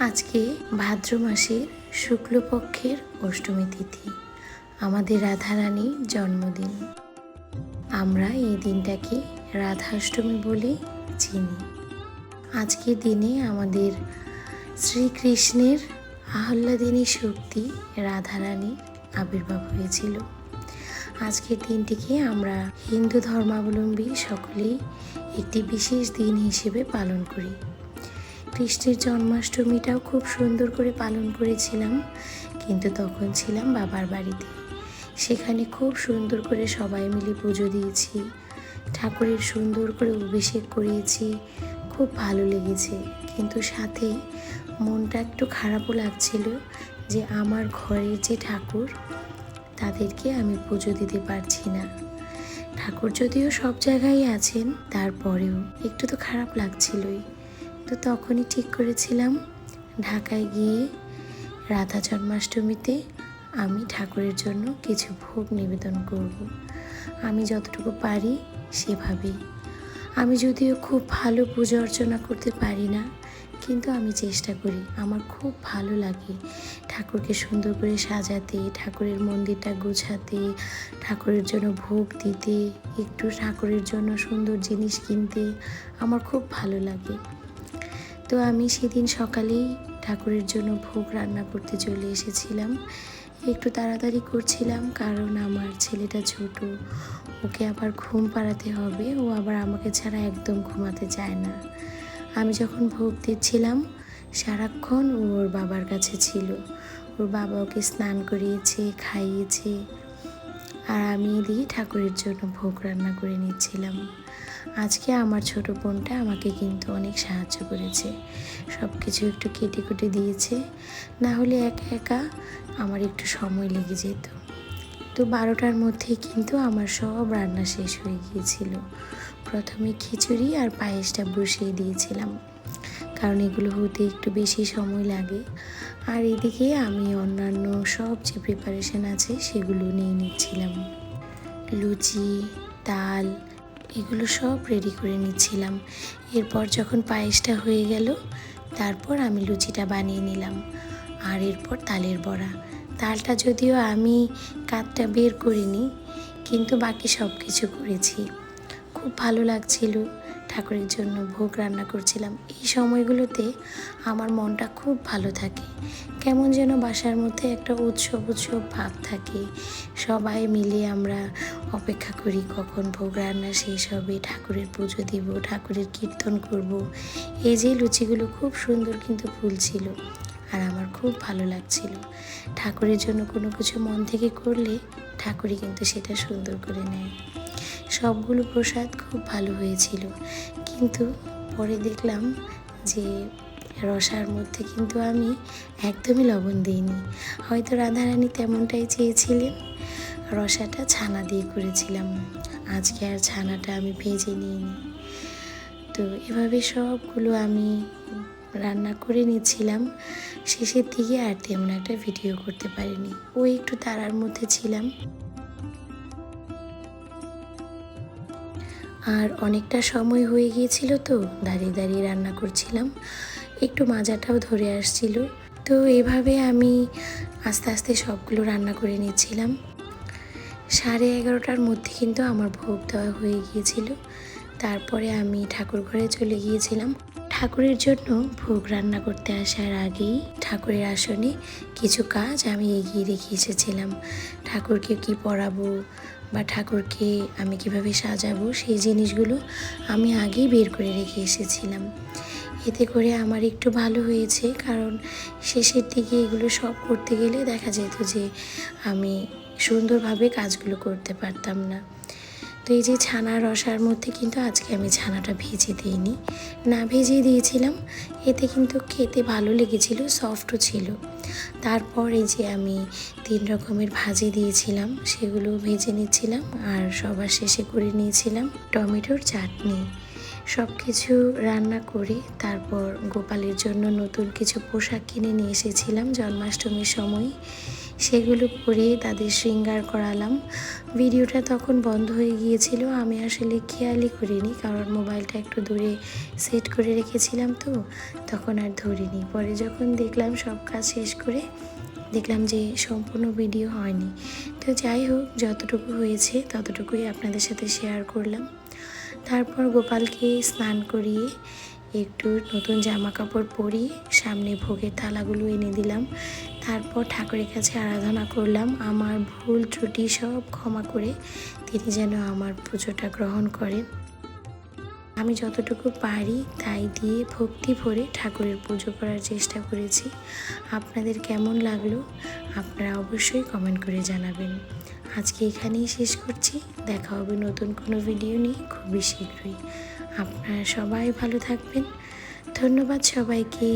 আজকে ভাদ্র মাসের শুক্লপক্ষের অষ্টমী তিথি, আমাদের রাধারানীর জন্মদিন। আমরা এই দিনটাকে রাধাষ্টমী বলে চিনি। আজকের দিনে আমাদের শ্রীকৃষ্ণের আহ্লাদিনী শক্তি রাধারানীর আবির্ভাব হয়েছিল। আজকের দিনটিকে আমরা হিন্দু ধর্মাবলম্বী সকলেই একটি বিশেষ দিন হিসেবে পালন করি। কৃষ্ণের জন্মাষ্টমীটাও খুব সুন্দর করে পালন করেছিলাম, কিন্তু তখন ছিলাম বাবার বাড়িতে। সেখানে খুব সুন্দর করে সবাই মিলে পুজো দিয়েছি, ঠাকুরের সুন্দর করে অভিষেক করিয়েছি, খুব ভালো লেগেছে। কিন্তু সাথে মনটা একটু খারাপও লাগছিল যে আমার ঘরের যে ঠাকুর, তাদেরকে আমি পুজো দিতে পারছি না। ঠাকুর যদিও সব জায়গায় আছেন, তারপরেও একটু তো খারাপ লাগছিলই। তো তখনই ঠিক করেছিলাম। ঢাকায় গিয়ে রাধা জন্মাষ্টমীতে আমি ঠাকুরের জন্য কিছু ভোগ নিবেদন করব। আমি যতটুকু পারি সেভাবেই। আমি যদিও খুব ভালো পুজো অর্চনা করতে পারি না, কিন্তু আমি চেষ্টা করি। আমার খুব ভালো লাগে ঠাকুরকে সুন্দর করে সাজাতে, ঠাকুরের মন্দিরটা গোছাতে, ঠাকুরের জন্য ভোগ দিতে, একটু ঠাকুরের জন্য সুন্দর জিনিস কিনতে, আমার খুব ভালো লাগে। তো আমি সেদিন সকালেই ঠাকুরের জন্য ভোগ রান্না করতে চলে এসেছিলাম। একটু তাড়াতাড়ি করছিলাম কারণ আমার ছেলেটা ছোট, ওকে আবার ঘুম পাড়াতে হবে, ও আবার আমাকে ছাড়া একদম ঘুমাতে চায় না। আমি যখন ভোগ দিচ্ছিলাম, সারাক্ষণ ওর বাবার কাছে ছিল। ওর বাবা ওকে স্নান করিয়েছে, খাইয়েছে, আর আমি দিয়ে ঠাকুরের জন্য ভোগ রান্না করে নিচ্ছিলাম। আজকে আমার ছোট বোনটা আমাকে কিন্তু অনেক সাহায্য করেছে। সব কিছু একটু কেটে কুটে দিয়েছে। না হলে একা একা আমার একটু সময় লেগে যেত। তো বারোটার মধ্যেই কিন্তু আমার সব রান্না শেষ হয়ে গিয়েছিল। প্রথমে খিচুড়ি আর পায়েসটা বসিয়ে দিয়েছিলাম। কারণ এগুলো হতে একটু বেশি সময় লাগে। আর এদিকে আমি অন্যান্য সব যে প্রিপারেশন আছে সেগুলো নিয়ে নিচ্ছিলাম। লুচি তাল এগুলো সব রেডি করে নিচ্ছিলাম। এরপর যখন পায়েসটা হয়ে গেল, তারপর আমি লুচিটা বানিয়ে নিলাম। আর এরপর তালের বড়া। তালটা যদিও আমি কাতটা বের করিনি, কিন্তু বাকি সব কিছু করেছি। খুব ভালো লাগছিল। ঠাকুরের জন্য ভোগ রান্না করছিলাম। এই সময়গুলোতে আমার মনটা খুব ভালো থাকে। কেমন যেন বাসার মধ্যে একটা উৎসব উৎসব ভাব থাকে। সবাই মিলে আমরা অপেক্ষা করি কখন ভোগ রান্না শেষ হবে, ঠাকুরের পুজো দিব, ঠাকুরের কীর্তন করব। এই যে লুচিগুলো খুব সুন্দর কিন্তু ফুলছিল আর আমার খুব ভালো লাগছিল। ঠাকুরের জন্য কোনো কিছু মন থেকে করলে ঠাকুরই কিন্তু সেটা সুন্দর করে নেয়। সবগুলো প্রসাদ খুব ভালো হয়েছিল। কিন্তু পরে দেখলাম যে রসার মধ্যে কিন্তু আমি একদমই লবণ দিইনি। হয়তো রাধারানী তেমনটাই চেয়েছিলেন। রসাটা ছানা দিয়ে করেছিলাম। আজকে আর ছানাটা আমি ভেজে নিইনি। তো এভাবে সবগুলো আমি রান্না করে নিচ্ছিলাম শেষের দিকে আর তেমন একটা ভিডিও করতে পারিনি। ওই একটু তারার মধ্যে ছিলাম। আর অনেকটা সময় হয়ে গিয়েছিল তো, দাঁড়িয়ে দাঁড়িয়ে রান্না করছিলাম। একটু মাজাটাও ধরে আসছিল। তো এভাবে আমি আস্তে আস্তে সবগুলো রান্না করে নিচ্ছিলাম। সাড়ে এগারোটার মধ্যে কিন্তু আমার ভোগ দেওয়া হয়ে গিয়েছিল। তারপরে আমি ঠাকুর ঘরে চলে গিয়েছিলাম। ঠাকুরের জন্য ভোগ রান্না করতে আসার আগেই ঠাকুরের আসনে কিছু কাজ আমি এগিয়ে রেখে এসেছিলাম। ঠাকুরকে কি পরাবো বা ঠাকুরকে আমি কীভাবে সাজাবো সেই জিনিসগুলো আমি আগেই বের করে রেখে এসেছিলাম। এতে করে আমার একটু ভালো হয়েছে কারণ শেষের দিকে এগুলো সব করতে গেলে দেখা যেত যে আমি সুন্দরভাবে কাজগুলো করতে পারতাম না। তো এই যে ছানা রসার মধ্যে কিন্তু আজকে আমি ছানাটা ভেজে দিইনি। না ভেজে দিয়েছিলাম, এতে কিন্তু খেতে ভালো লেগেছিল সফটও ছিল। তারপর এই যে আমি তিন রকমের ভাজি দিয়েছিলাম সেগুলো ভেজে নিচ্ছিলাম আর সবার শেষে করে নিয়েছিলাম টমেটোর চাটনি। সব কিছু রান্না করে, তারপর গোপালের জন্য নতুন কিছু পোশাক কিনে নিয়ে এসেছিলাম জন্মাষ্টমীর সময়। সেগুলো পরিয়ে তাদের শৃঙ্গার করালাম। ভিডিওটা তখন বন্ধ হয়ে গিয়েছিল, আমি আসলে খেয়ালই করিনি, কারণ মোবাইলটা একটু দূরে সেট করে রেখেছিলাম তো, তখন আর ধরিনি। পরে যখন দেখলাম সব কাজ শেষ করে, দেখলাম যে সম্পূর্ণ ভিডিও হয়নি। তো যাই হোক, যতটুকু হয়েছে ততটুকুই আপনাদের সাথে শেয়ার করলাম। তারপর গোপালকে স্নান করিয়ে একটু নতুন জামা কাপড় পরিয়ে সামনে ভোগের থালাগুলো এনে দিলাম। তারপর ঠাকুরের কাছে আরাধনা করলাম। আমার ভুল ত্রুটি সব ক্ষমা করে তিনি যেন আমার পুজোটা গ্রহণ করেন। আমি যতটুকু পারি তাই দিয়ে ভক্তি ভরে ঠাকুরের পুজো করার চেষ্টা করেছি। আপনাদের কেমন লাগল আপনারা অবশ্যই কমেন্ট করে জানাবেন। আজকে এখানেই শেষ করছি। দেখা হবে নতুন কোনো ভিডিও নিয়ে খুবই শীঘ্রই। আপনারা সবাই ভালো থাকবেন। ধন্যবাদ সবাইকে।